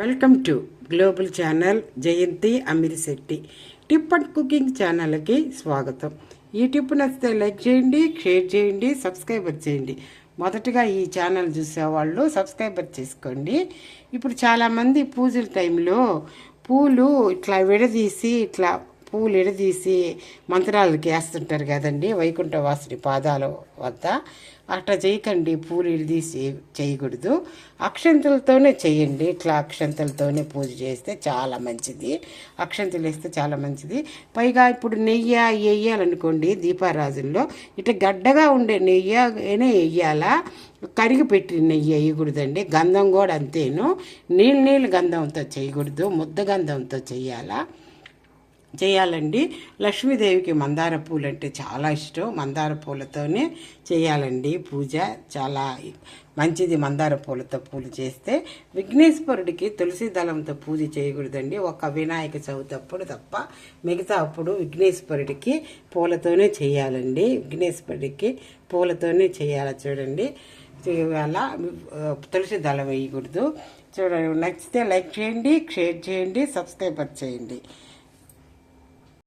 Welcome to global channel Jayanthi Amirisetti tip and cooking ఛానల్కి స్వాగతం. ఈ టిప్ నచ్చితే లైక్ చేయండి షేర్ చేయండి సబ్స్క్రైబర్ చేయండి. మొదటగా ఈ ఛానల్ చూసేవాళ్ళు సబ్స్క్రైబర్ చేసుకోండి. ఇప్పుడు చాలామంది పూజల టైంలో పూలు ఇట్లా విడదీసి ఇట్లా పూలు ఎడదీసి మంత్రాలకి వేస్తుంటారు కదండి వైకుంఠవాసుని పాదాల వద్ద. అట్లా చేయకండి పూలు ఎడదీసి చేయకూడదు. అక్షంతలతోనే చేయండి. ఇట్లా అక్షంతలతోనే పూజ చేస్తే చాలా మంచిది. అక్షంతలు వేస్తే చాలా మంచిది. పైగా ఇప్పుడు నెయ్యి వేయాలనుకోండి దీపారాజుల్లో ఇట్లా గడ్డగా ఉండే నెయ్యినే వేయాలా? కరిగి పెట్టిన నెయ్యి వేయకూడదండి. గంధం కూడా అంతేను. నీళ్ళు నీళ్ళు గంధంతో చేయకూడదు. ముద్ద గంధంతో చేయాలా? చేయాలండి. లక్ష్మీదేవికి మందార పూలు అంటే చాలా ఇష్టం. మందార పూలతోనే చేయాలండి పూజ. చాలా మంచిది మందార పూలతో పూలు చేస్తే. విఘ్నేశ్వరుడికి తులసి దళంతో పూజ చేయకూడదండి. ఒక వినాయక చవితి అప్పుడు తప్ప మిగతా అప్పుడు విఘ్నేశ్వరుడికి పూలతోనే చేయాలండి. విఘ్నేశ్వరుడికి పూలతోనే చేయాలి చూడండి. అలా తులసి దళం వేయకూడదు. చూడండి నచ్చితే లైక్ చేయండి షేర్ చేయండి సబ్స్క్రైబర్ చేయండి.